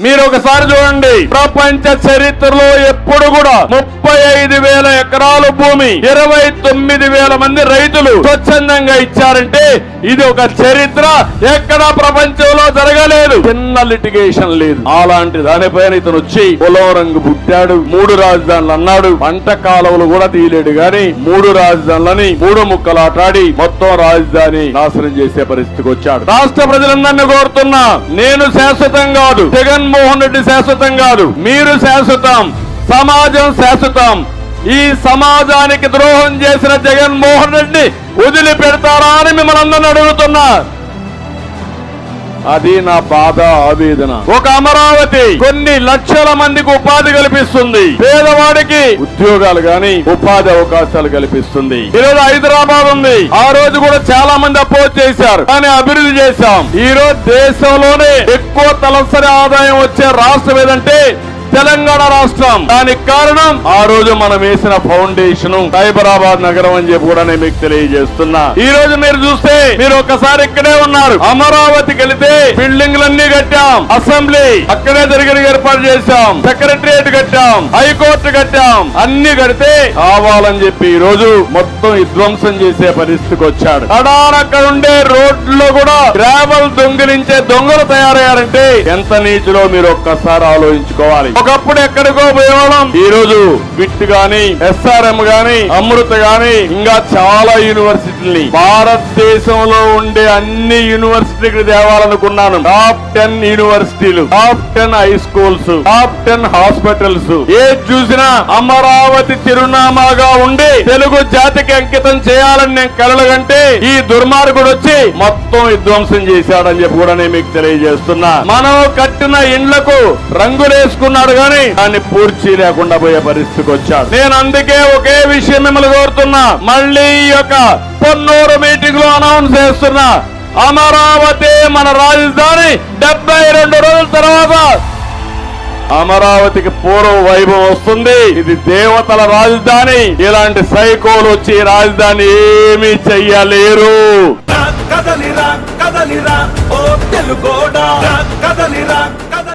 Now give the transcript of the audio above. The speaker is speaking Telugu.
మీరు ఒకసారి చూడండి ప్రపంచ చరిత్రలో ఎప్పుడు కూడా ముప్పై ఐదు వేల ఎకరాల భూమి ఇరవై తొమ్మిది వేల మంది రైతులు స్వచ్ఛందంగా ఇచ్చారంటే ఇది ఒక చరిత్ర ఎక్కడ ప్రపంచంలో జరగలేదు. చిన్న లిటిగేషన్ లేదు. అలాంటి దానిపైన ఇతను వచ్చి పొలం రంగు పుట్టాడు మూడు రాజధానులు అన్నాడు. పంట కాలువలు కూడా తీయలేడు గాని మూడు రాజధానులని మూడు ముక్కలు ఆటాడి మొత్తం రాజధాని నాశనం చేసే పరిస్థితికి వచ్చాడు. రాష్ట్ర ప్రజలందరినీ కోరుతున్నా నేను శాశ్వతం కాదు. జగన్మోహన్ రెడ్డి శాశ్వతం కాదు. మీరు శాశ్వతం. సమాజం శాశ్వతం. ఈ సమాజానికి ద్రోహం చేసిన జగన్మోహన్ రెడ్డి వదిలిపెడతారా అని మిమ్మల్ని అందరిని అడుగుతున్నా. అది నా బాధ ఆవేదన. ఒక అమరావతి కొన్ని లక్షల మందికి ఉపాధి కల్పిస్తుంది. పేదవాడికి ఉద్యోగాలు గాని ఉపాధి అవకాశాలు కల్పిస్తుంది. ఈరోజు హైదరాబాద్ ఉంది. ఆ రోజు కూడా చాలా మంది అపోజ్ చేశారు. కానీ అభివృద్ధి చేశాం. ఈ రోజు దేశంలోనే ఎక్కువ తలసరి ఆదాయం వచ్చే రాష్ట్రం ఏదంటే తెలంగాణ రాష్ట్రం. దానికి కారణం ఆ రోజు మనం వేసిన ఫౌండేషన్ సైబరాబాద్ నగరం అని చెప్పి కూడా నేను మీకు తెలియజేస్తున్నా. ఈ రోజు మీరు చూస్తే మీరు ఒకసారి ఇక్కడే ఉన్నారు. అమరావతికి వెళితే బిల్డింగ్లన్నీ కట్టాం. అసెంబ్లీ అక్కడే జరిగిన ఏర్పాటు చేశాం. సెక్రటరియట్ కట్టాం. హైకోర్టు కట్టాం. అన్ని కడితే కావాలని చెప్పి ఈ రోజు మొత్తం విధ్వంసం చేసే పరిస్థితికి వచ్చాడు. అక్కడ ఉండే రోడ్లో కూడా గ్రావెల్ దొంగిలించే దొంగలు తయారయ్యారంటే ఎంత నీచులో మీరు ఒక్కసారి ఆలోచించుకోవాలి. ఒకప్పుడు ఎక్కడికో పోయేవాళ్ళం. ఈ రోజు విట్ గాని ఎస్ఆర్ఎం గాని అమృత గాని ఇంకా చాలా యూనివర్సిటీని భారతదేశంలో ఉండే అన్ని యూనివర్సిటీకి తేవాలనుకున్నాను. టాప్ టెన్ యూనివర్సిటీలు top ten high schools top ten hospitals ఏ చూసినా అమరావతి చిరునామాగా ఉండి తెలుగు జాతికి అంకితం చేయాలని నేను కలలుగంటే ఈ దుర్మార్గుడు వచ్చి మొత్తం విధ్వంసం చేశాడని చెప్పి కూడా నేను మీకు తెలియజేస్తున్నా. మనం కట్టిన ఇండ్లకు రంగులేసుకున్నాడు గాని దాన్ని పూర్చి లేకుండా పోయే పరిస్థితికి వచ్చాడు నేను అందుకే ఒకే విషయం మిమ్మల్ని కోరుతున్నా. మళ్ళీ ఈ యొక్క పొన్నూరు మీటింగ్లో అనౌన్స్ చేస్తున్నా. అమరావతి మన రాజధాని డెబ్బై రెండు రోజుల తర్వాత అమరావతికి పూర్వ వైభవం వస్తుంది. ఇది దేవతల రాజధాని. ఇలాంటి సైకోలు వచ్చి రాజధాని ఏమీ చెయ్యలేరు. కదలిరా కదలిరా ఓ తెలుగోడా. కదలిరా.